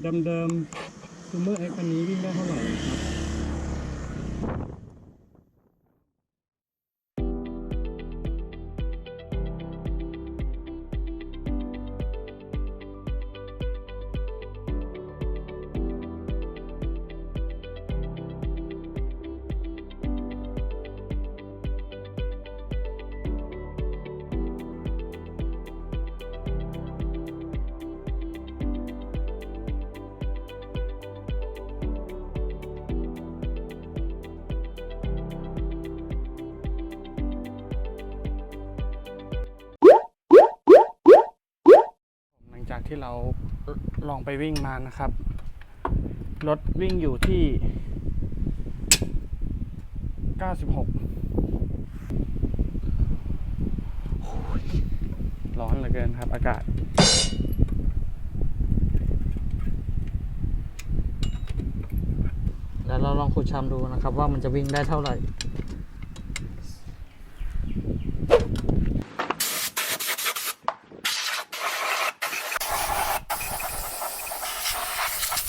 เดิมๆซูเมอร์เอ็กคันนี้วิ่งได้เท่าไหร่ครับ จากที่เราลองไปวิ่งมานะครับ รถวิ่งอยู่ที่ 96 ร้อนเหลือเกินครับอากาศแล้วเราลองขุดชามดูนะครับ ว่ามันจะวิ่งได้เท่าไหร่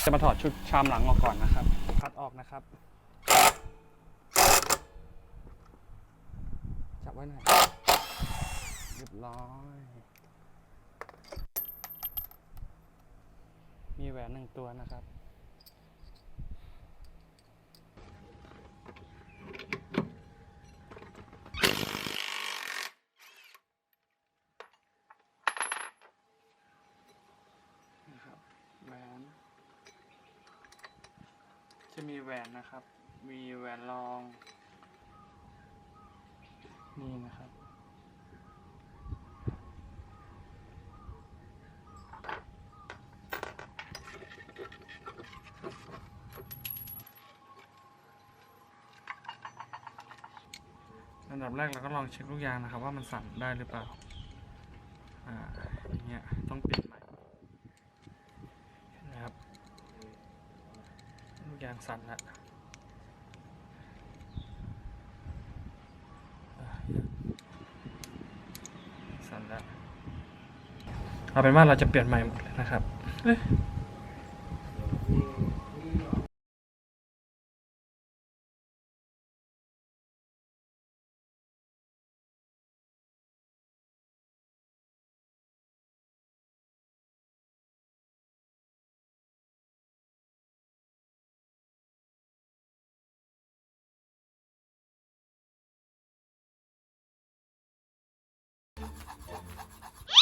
จะมาถอดชุดชามหลังออกก่อนนะครับ คัดออกนะครับ จับไว้หน่อยเรียบร้อย มีแหวนหนึ่งตัวนะครับนะครับแหวน จะมี แหวนนะครับ มีแหวนรอง นี่นะครับ อันดับแรกเราก็ลองเช็คลูกยางนะครับ ว่ามันสั่นได้หรือเปล่า อ่าอย่างเงี้ยต้องปลี่ยนใหม่นะครับ ลูก ยางสั่นละสั่นละเอาเป็นว่าเราจะเปลี่ยนใหม่หมดเลยนะครับ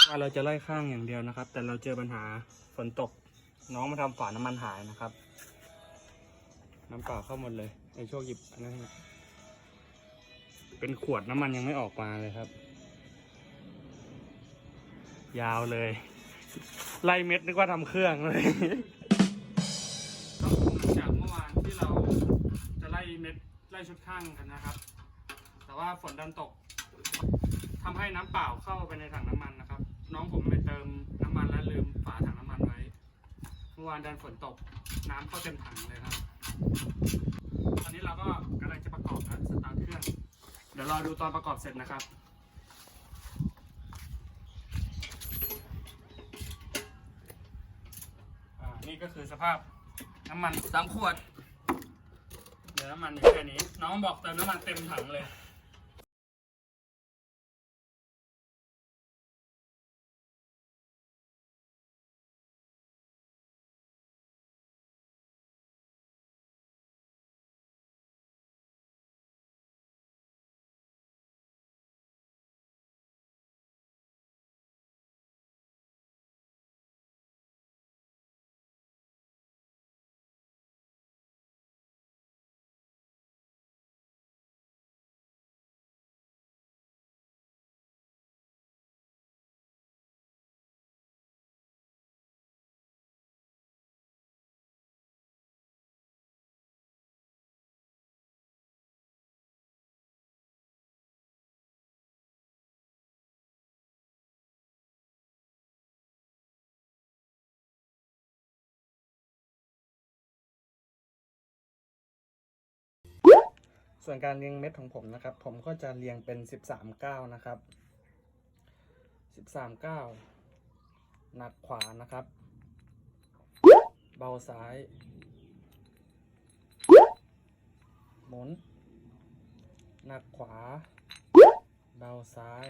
ว่าเราจะไล่ข้างอย่างเดียวนะครับ แต่เราเจอปัญหาฝนตก น้องมาทำฝาน้ำมันหายนะครับ น้ำเปล่าเข้าหมดเลยไอโชคหยิบอันนั้นเป็นขวดน้ำมันยังไม่ออกมาเลยครับ ยาวเลย ไล่เม็ดนึกว่าทำเครื่องเลยจากเมื่อวานที่เราจะไล่เม็ดไล่ชุดข้างกันนะครับ แต่ว่าฝนดันตกทำให้น้ำเปล่าเข้าไปในถังน้ำมัน น้องผมไปเติมน้ำมันแล้วลืมฝาถังน้ำมันไว้ เมื่อวานดันฝนตกน้ำเข้าเต็มถังเลยครับ ตอนนี้เราก็กำลังจะประกอบนะสตาร์ทเครื่อง เดี๋ยวรอดูตอนประกอบเสร็จนะครับนี่ก็คือสภาพน้ำมันสามขวด เดี๋ยวน้ำมันอยู่แค่นี้ น้องบอกเติมน้ำมันเต็มถังเลย ส่วนการเรียงเม็ดของผมนะครับ ผมก็จะเรียงเป็นสิบสามเก้านะครับสิบสามเก้าหนักขวานะครับ เบาซ้าย หมุน หนักขวา เบาซ้าย